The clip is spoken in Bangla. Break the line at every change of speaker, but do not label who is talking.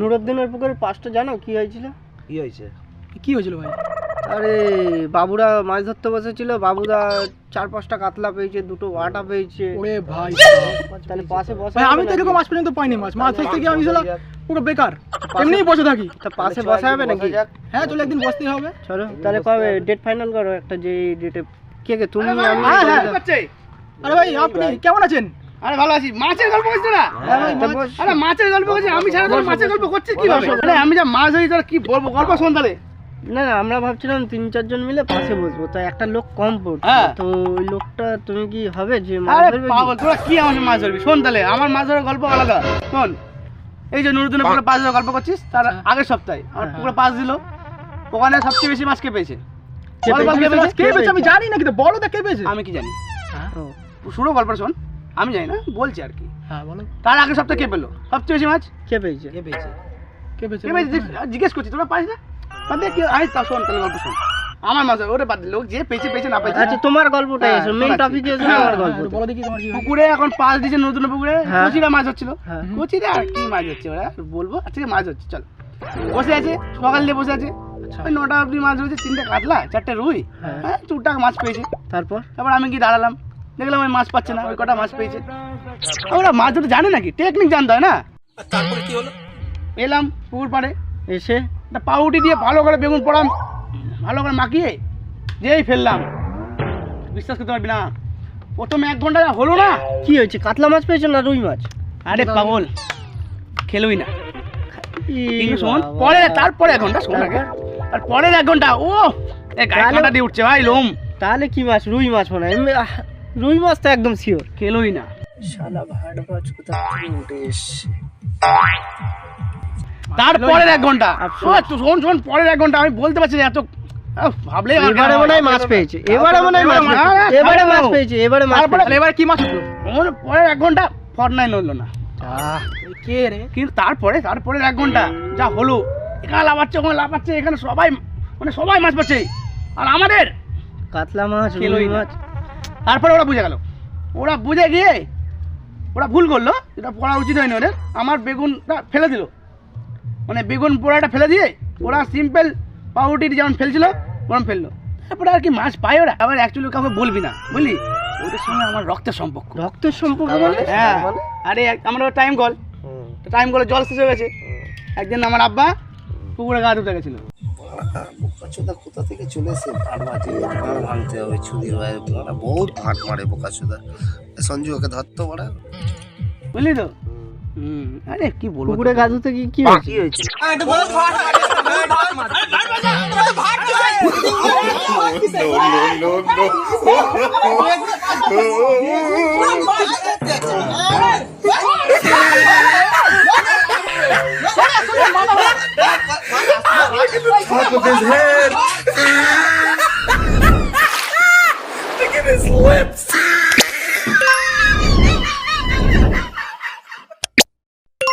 নুরুদ্দিনের পুকুরের পাঁচটা জানো কি হয়েছিল?
কি হয়েছে?
কি হয়েছিল ভাই?
আরে বাবুরা মাছ ধরতে বসেছিল বাবুরা চার পাঁচটা কাতলা পেয়েছে দুটো আটা পেয়েছে।
ওরে ভাই
তাহলে পাশে বসে
ভাই আমি তো এরকম মাছ পর্যন্ত পাইনি মাছ। মাছ ধরতে গিয়ে আমি শালা পুরো বেকার। এমনিই বসে থাকি।
তা পাশে বসা হবে নাকি?
হ্যাঁ চলে একদিন বসতেই হবে।
চলো তাহলে কবে ডেট ফাইনাল করো একটা যে ডেটে কে কে? তুমি আমি
হ্যাঁ, হ্যাঁ। আরে ভাই আপনি কেমন আছেন?
আরে ভালো আছি। মাছের গল্প করছে না
হ্যাঁ।
আরে মাছের গল্প করছে আমি দিন মাছের গল্প আরে আমি যা মাছ হই তার কি বলব? গল্প শোন তাহলে।
না না আমরা ভাবছিলাম তিন চারজন মিলে পাশে বসবো। তো একটা লোক কম পড়ছে।
হ্যাঁ।
তো ওই লোকটা তুমি কি হবে যে মাছ ধরবে
পাগল তোরা কি আমার মাছ ধরবি? শোন তাহলে আমার মাছ ধরার গল্প আলাদা। শোন এই যে নুরুদ্দিনের পুকুরে পাঁচ গল্প করছিস তার
হ্যাঁ।
আগের সপ্তাহে আমার পুকুরে পাঁচ দিল। ওখানে সবচেয়ে বেশি মাছ কে পেয়েছে?
কে পেয়েছে?
আমি জানি না কিন্তু তো কে পেয়েছে?
আমি কি জানি? শুরু গল্পটা শোন। আমি জানি না বলছি আর কি।
হ্যাঁ বলো।
তার আগের সপ্তাহে কে পেল? সবচেয়ে বেশি মাছ
কে পেয়েছে?
কে পেয়েছে?
কে পেয়েছে?
কে পেয়েছে? জিজ্ঞেস- করছি তোরা পাইস না? কি আই তা শোন তাহলে গল্প শোন। আমার মাছ ওরে বাদ লোক যে পেয়েছে পেয়েছে না পেয়েছে
আচ্ছা তোমার গল্পটাই
হ্যাঁ,
এসো মেইন। টপিকে এসো
হ্যাঁ,
আমার গল্প
বলো দেখি তোমার কি
পুকুরে এখন পাঁচ দিচ্ছে নতুন পুকুরে। কচিরা মাছ হচ্ছিল। কচিরা আর কি মাছ হচ্ছে ওরা? বলব আজকে মাছ হচ্ছে চল। বসে আছে সকাল দিয়ে বসে আছে।
আচ্ছা।
ওই নটা অবধি মাছ হয়েছে তিনটে কাতলা চারটে রুই
হ্যাঁ।
হ্যাঁ টুকটাক মাছ পেয়েছে।
তারপর?
তারপর আমি কি দাঁড়ালাম। দেখলাম ওই মাছ পাচ্ছে না ওই কটা মাছ পেয়েছে। ওরা মাছ ধরতে জানে নাকি? টেকনিক জানতে হয় না?
তারপরে কি হলো?
এলাম পুকুর পাড়ে
এসে
একটা পাউটি দিয়ে ভালো করে বেগুন পোড়াম ভালো করে মাখিয়ে যেই ফেললাম। বিশ্বাস করতে পারবি না। প্রথম এক ঘণ্টা হলো না।
কি হয়েছে? কাতলা মাছ পেয়েছ না রুই মাছ?
আরে পাগল খেলোই না। শোন পরে তারপরে এক ঘণ্টা শোন আগে। আর পরের এক ঘণ্টা ও এ গায়ে
তাহলে-
কাঁটা দিয়ে উঠছে ভাই লোম।
তাহলে কি মাছ? রুই মাছ মনে হয়। রুই মাছ তো একদম শিওর
খেলোই না।
শালা ভাট মাছ কোথা থেকে উঠে এসছে?
তারপরের এক ঘণ্টা। শোন শোন পরের এক ঘণ্টা আমি বলতে পারছি না এত
এবারে মনে হয়
হয়।
মাছ পেয়েছে এবারে মনে হয় মাছ
এবারে
পেয়েছে।
মাছ-
এবারে পেয়েছে এবারে মাছ
তারপরে
পেয়েছে।
কি মাছ হলো? ওর পরের এক ঘণ্টা না।
কে রে?
কিন্তু তারপরে তারপরে এক ঘণ্টা যা হলো এখানে লাফাচ্ছে ওখানে লাফাচ্ছে এখানে সবাই মানে সবাই মাছ পাচ্ছে। আর আমাদের
কাতলা মাছ রুই মাছ।
তারপরে ওরা বুঝে গেল। ওরা বুঝে গিয়ে ওরা ভুল করল যেটা পড়া উচিত হয়নি ওদের। আমার বেগুনটা ফেলে দিল। মানে বেগুন পোড়াটা ফেলে দিয়ে ওরা সিম্পল পাউরুটি যেমন ফেলছিল ওরকম ফেলল। তারপরে আর কি মাছ পায় ওরা। আবার অ্যাকচুয়ালি কাউকে বলবি না বুঝলি? ওদের সঙ্গে আমার রক্তের সম্পর্ক।
রক্তের সম্পর্ক মানে?
হ্যাঁ। আরে এক- আমরা টাইম কল টাইম কলে জল শেষ হয়ে গেছে। একদিন আমার আব্বা পুকুরে গা ধুতে গেছিল।
বোকাচোদা কোথা থেকে চলে এসে ভাট মাঝে ভাড় ভাঙতে হবে ছুরির ভাই ওরা বহুত ভাট মারে বোকাচোদা। সঞ্জু ওকে ধরতো বড়া।
বুঝলি তো? হুম। আরে কি বলব
পুকুরে গাছ কি কি হয়েছে?
the top of his head.
Look at his lips.